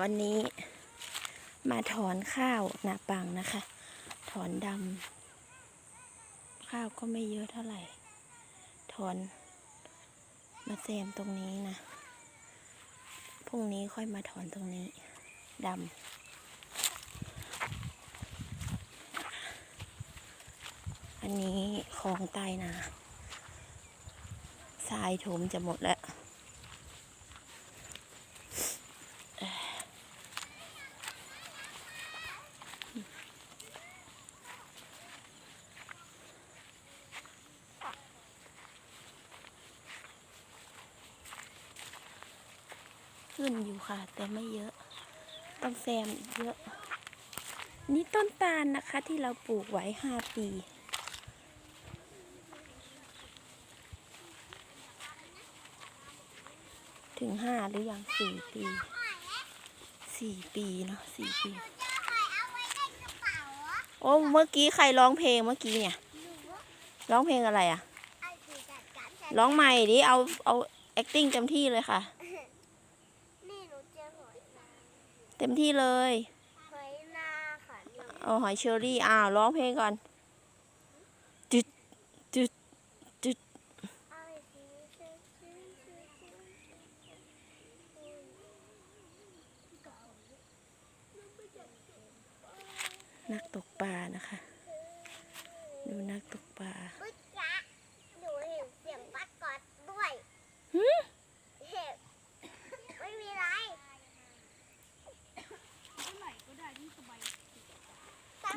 วันนี้มาถอนข้าวนาปังนะคะ ถอนดำข้าวก็ไม่เยอะเท่าไหร่ ถอนมาแซมตรงนี้นะพรุ่งนี้ค่อยมาถอนตรงนี้ดำอันนี้ของใต้นาทรายถมจะหมดแล้ว ขึ้นอยู่ค่ะ แต่ไม่เยอะ ต้องแซมอีกเยอะ นี่ต้นตาลนะคะที่เราปลูกไว้ห้าปี ถึงห้าหรือยังสี่ปีสี่ปีเนาะสี่ปี โอ้เมื่อกี้ใครร้องเพลงเมื่อกี้เนี่ย ร้องเพลงอะไรอะร้องใหม่ดิ เอาเอา acting เต็มที่เลยค่ะ นี่หนูเจอหอยนา เต็มที่เลยหอยนาค่ะนี่เอาหอยเชอรี่อ้าวร้องเพลงก่อนจุดจุดจุดไอ้ที่เชื่อเชื่อเชื่อเชื่อนักตกปลานะคะ ดูนักตกปลา ปึ๊กจ๊ะหนูเห็นเสียงปัดกอดด้วย หึ เห็นไม่มีไร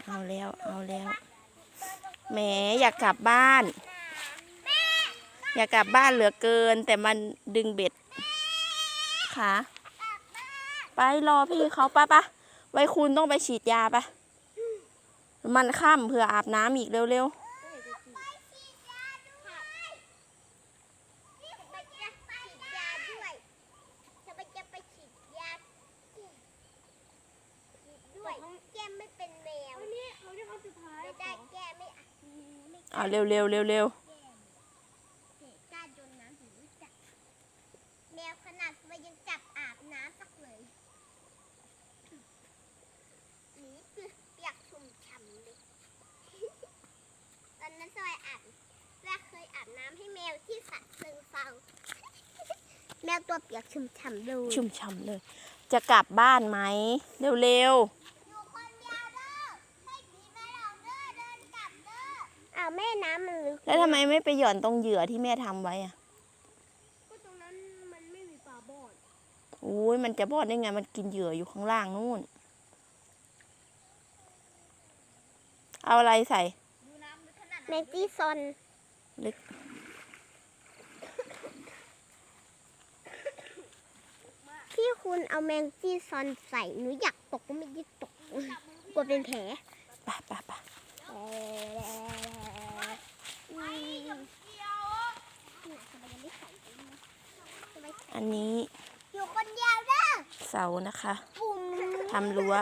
เอาแล้วเอาแล้วแหมอยากกลับบ้าน อยากกลับบ้านเหลือเกิน แต่มันดึงเบ็ดค่ะไปรอพี่เขาปะปะไว้คุณต้องไปฉีดยาปะมันค่ำเผื่ออาบน้ำอีกเร็ว ไปฉีดยาด้วยนี่ไปจะฉีดยาด้วยจะไปจะไปฉีดยาฉีดด้วยแก้มไม่เป็นแมวนี่เขาจะเขาสุดท้ายไม่ได้แก้ไม่อะไม่ ๆเอาเร็วเร็วเร็วเร็วแก้เด็กกล้าโดนน้ำถึงรู้จักแมวขนาดมันยังจับอาบน้ำสักเลยนี่คือเปียกชุ่มฉ่ำเลย ตอนนั้นซอยอาบแรกเคยอาบน้ำให้แมวที่สระเซิงเซาแมวตัวเปียกชุ่มฉ่ำเลย ชุ่มฉ่ำเลย จะกลับบ้านไหม เร็วเร็ว อยู่คนเดียวเด้อไม่ผีไม่หลอกเด้อเดินกลับเด้ออ้าวแม่น้ำมันลึก ๆ แล้วทำไมไม่ไปหย่อนตรงเหยื่อที่แม่ทำไว้อะก็ตรงนั้นมันไม่มีปลาบอดโอ้ยมันจะบอดได้ไง มันกินเหยื่ออยู่ข้างล่างนู่น เอาอะไรใส่ดูน้ำลึกขนาดแมงจีซอนลึกที่คุณเอาแมงจีซอนใส่หนูอยากตกก็ไม่ได้ตกกลัวเป็นแผล ปะปะปะ อันนี้ อยู่คนเดียวเด้อเสานะคะปุ่ม ทำรั้ว